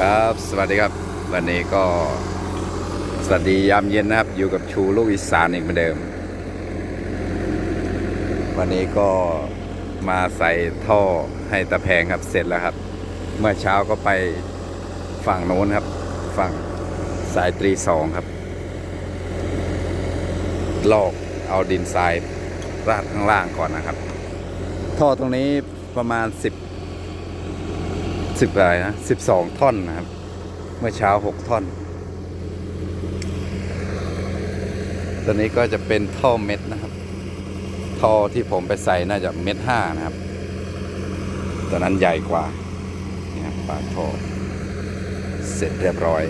ครับ สวัสดีครับ วันนี้ก็สวัสดียามเย็นนะครับ อยู่กับชูลูกอีสานอีกเหมือนเดิม วันนี้ก็มาใส่ท่อให้ตะแพงครับเสร็จแล้วครับ เมื่อเช้าก็ไปฝั่งโน้นครับ ฝั่งสายตรีสองครับ ลอกเอาดินทรายราดข้างล่างก่อนนะครับ ท่อตรงนี้ประมาณ 10 10อะไรนะ12ท่อนนะครับ เมื่อเช้า6ท่อน ตัวนี้ก็จะเป็นท่อเม็ดนะครับ ท่อที่ผมไปใส่น่าจะเม็ดห้านะครับตัวนั้นใหญ่กว่านี่ครับปากท่อเสร็จเรียบร้อย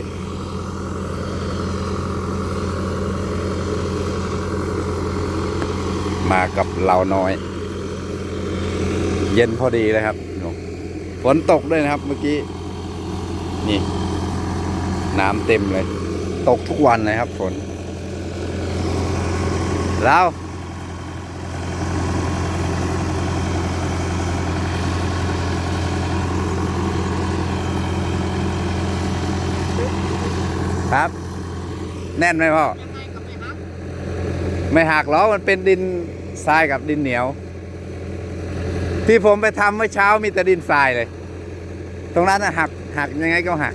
มากับเราน้อย เย็นพอดีเลยครับ ฝนตกด้วยนะครับ เมื่อกี้ นี่ น้ำเต็มเลย ตกทุกวันเลยครับฝนเราครับ แน่นไหมพ่อ ไม่หักหรอมันเป็นดินทรายกับดินเหนียว ที่ผมไปทำเมื่อเช้ามีแต่ดินทรายเลย ตรงนั้นหักหักยังไงก็หัก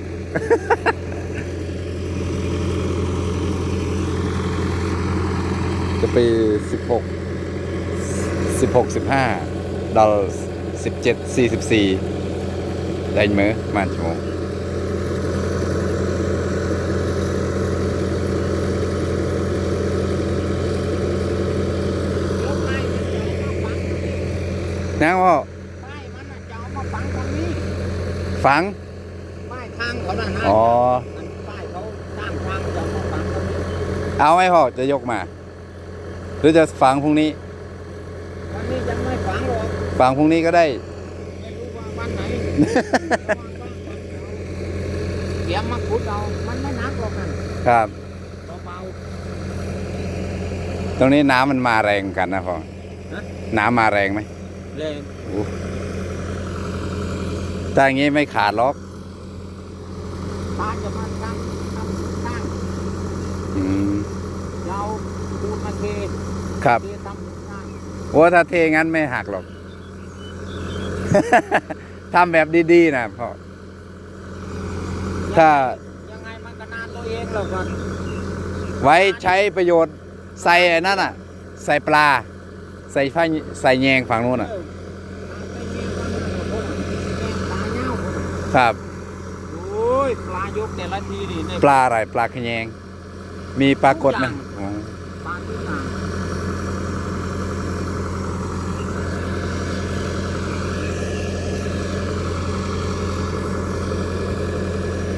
จะไปสิบหกสิบหกสิบห้าดอลสิบเจ็ดสี่สิบสี่ได้ไหมมาชั่วโมง นะพ่อป้ายมันน่ะจะเอามาฝังตรงนี้ฝัง ป้ายทางเขาน่ะนะอ๋อ มันป้ายเขาสร้างทางจะเอามาฝังตรงนี้เอาไหมพ่อจะยกมา หรือจะฝังพรุ่งนี้ วันนี้ยังไม่ฝังหรอกฝังพรุ่งนี้ก็ได้ ไม่รู้ว่าวันไหน เดี๋ยวมาขุดเอามันไม่หนักหรอกนั่นครับ เบา ตรงนี้น้ำมันมาแรงกันนะพ่อ ฮะ น้ำมาแรงไหม ๆเลยถ้าอย่างงี้ไม่ขาดหรอกตาจะมาสร้างทำสร้างอืมเราปูนมาเทครับเททำสร้างโอ้ถ้าเทงั้นไม่หักหรอก ทำแบบดีๆนะพ่อ ถ้า ยังไงมันก็นานตัวเองแล้วกันไว้ใช้ประโยชน์ใส่ไอ้นั่นอะ ใส่ปลา ใส่ผ้าใส่แยงฝั่งนู้นอะเออตาไปเงี้ยมันก็คนน่ะแม่งปลาเน่าคนน่ะ ครับ โอ้ยปลายกแต่ละทีนี่เนี่ยปลาอะไรปลาขะแยง มีปลากดไหมอ๋อปลาทุกอย่าง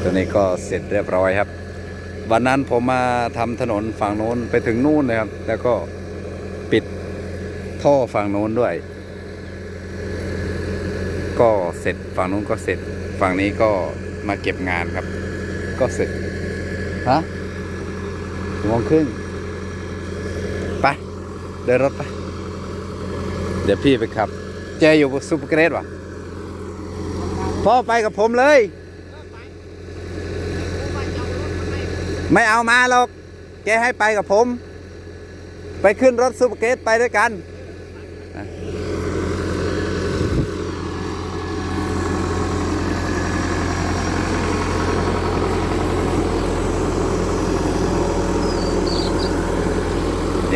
ตัวนี้ก็เสร็จเรียบร้อยครับ วันนั้นผมมาทำถนนฝั่งโน้นไปถึงนู่นเลยครับ แล้วก็ปิด ท่อฝั่งโน้นด้วย ก็เสร็จฝั่งนู้นก็เสร็จ ฝั่งนี้ก็มาเก็บงานครับ ก็เสร็จฮะโมงครึ่งไปเดินรถไป เดี๋ยวพี่ไปขับ เจอยู่ซุปเปอร์เกรดวะพ่อไปกับผมเลย ไม่เอามาหรอก แกให้ไปกับผม ไปขึ้นรถซูเปอร์เกตไปด้วยกัน นี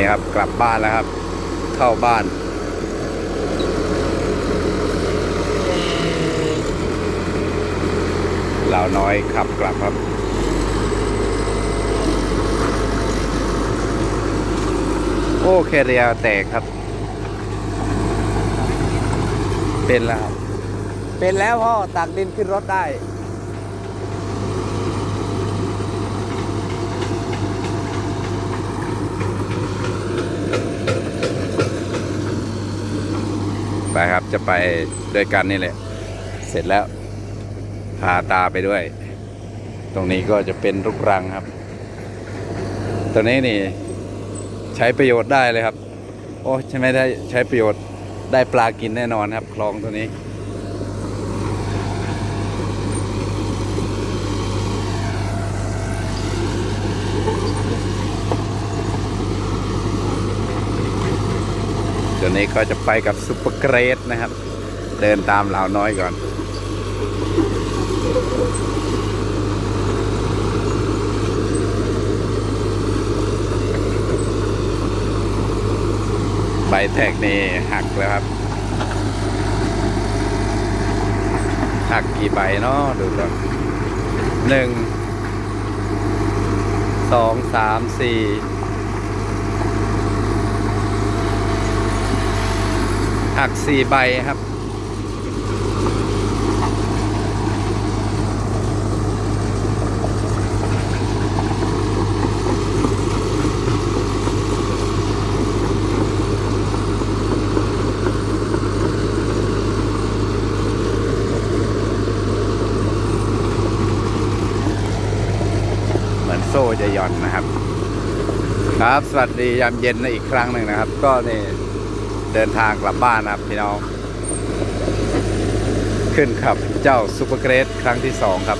่ครับกลับบ้านแล้วครับ เข้าบ้านเหล่าน้อยขับกลับครับโอ้แคเรียแตกครับ เป็นแล้วครับเป็นแล้วพ่อตักดินขึ้นรถได้ไปครับจะไปด้วยกันนี่แหละ เสร็จแล้วพาตาไปด้วย ตรงนี้ก็จะเป็นรุกรังครับตรงนี้นี่ ใช้ประโยชน์ได้เลยครับ โอ้ใช่ไหมได้ใช้ประโยชน์ ได้ปลากินแน่นอนครับ คลองตัวนี้ตัวนี้ก็จะไปกับซุปเปอร์เกรดนะครับ เดินตามเหล่าน้อยก่อน ใบแท็กนี่หักแล้วครับ หักกี่ใบเนาะดูก่อนหนึ่งสองสามสี่หักสี่ใบครับ เหมือนโซ่ จะย่อนนะครับ ครับ สวัสดียามเย็นนะอีกครั้งหนึ่งนะครับ ก็นี่เดินทางกลับบ้านนะครับพี่น้อง ขึ้นขับเจ้าซูเปอร์เกรดครั้งที่สองครับ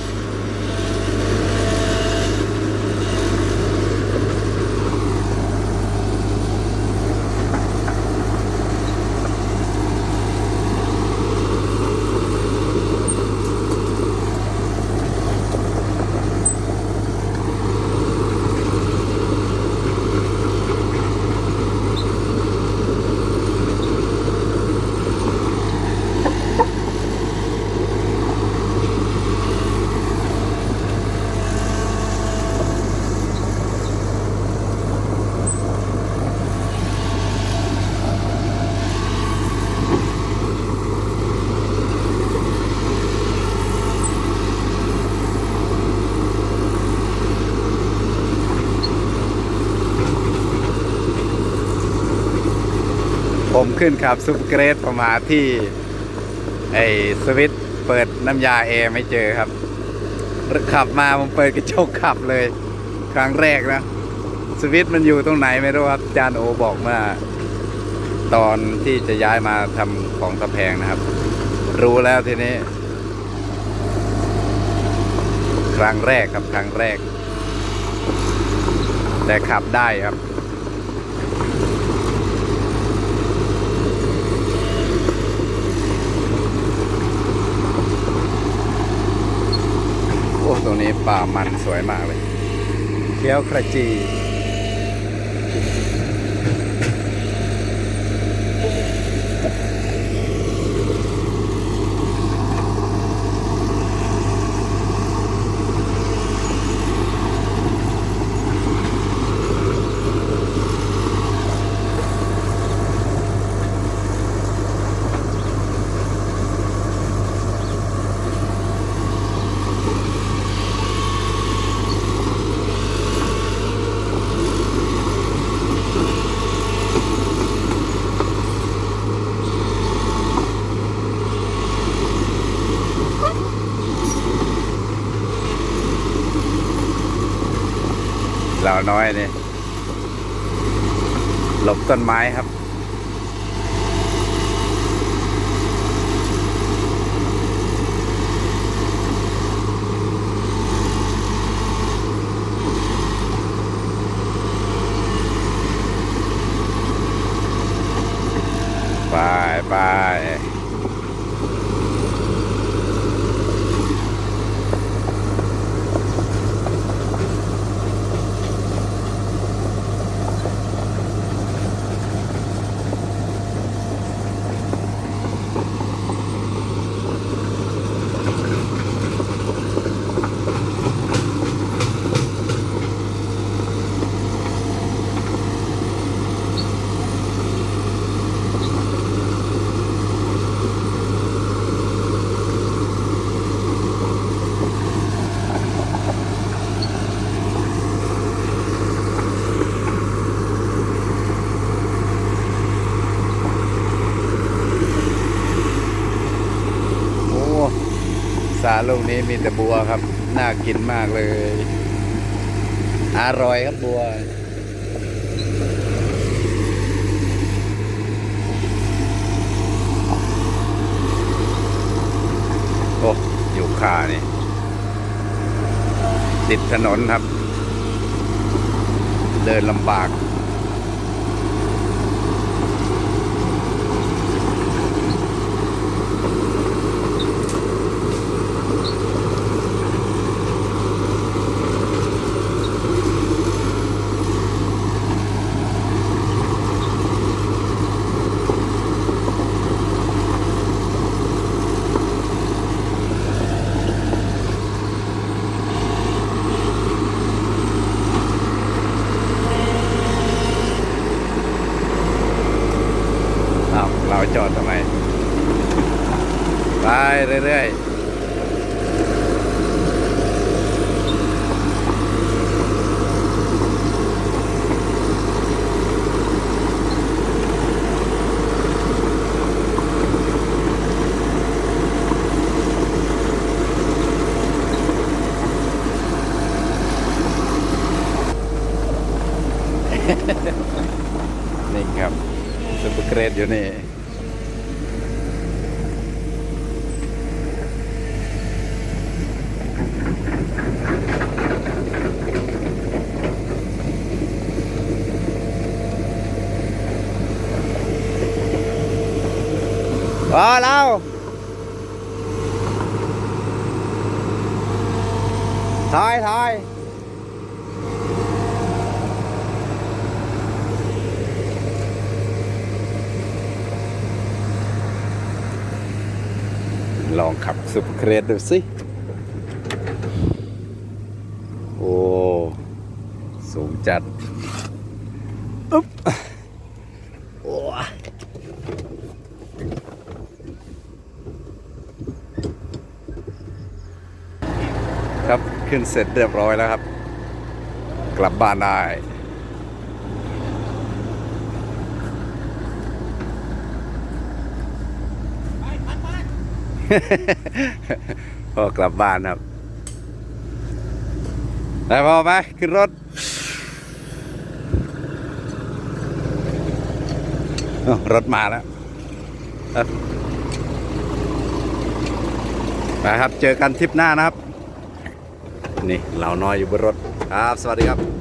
ผมขึ้นขับซูเปอร์เกรดประมาที่ไอ้สวิตเปิดน้ำยาแอร์ไม่เจอครับ ขับมาผมเปิดกระจกขับเลย ครั้งแรกนะ สวิตมันอยู่ตรงไหนไม่รู้ครับจานโอบอกมื่อตอนที่จะย้ายมาทำของตะแพงนะครับ รู้แล้วทีนี้ ครั้งแรกครับครั้งแรก แต่ขับได้ครับ ตรงนี้ป่ามันสวยมากเลยเขียวขจี น้อยนี่หลบต้นไม้ครับ ไปไป โอ้ สา ลูกนี้มีแต่บัวครับ น่ากินมากเลย อร่อยครับบัว โอ้อยู่คานี่ ติดถนนครับ เดินลำบาก จอดทำไม ไปเรื่อยๆนี่ครับซุปเปอร์เกรดอยู่นี่ พอแล้วถอยถอยลองขับสุปเครดดูสิ โอ้ สูงจัด อุ๊บ โอ้ ครับ ขึ้นเสร็จเรียบร้อยแล้วครับ กลับบ้านได้พอกลับบ้านครับได้พอไหมขึ้นรถรถมาแล้วครับไปครับ เจอกันทริปหน้านะครับ นี่เหล่าน้อยอยู่บนรถครับ สวัสดีครับ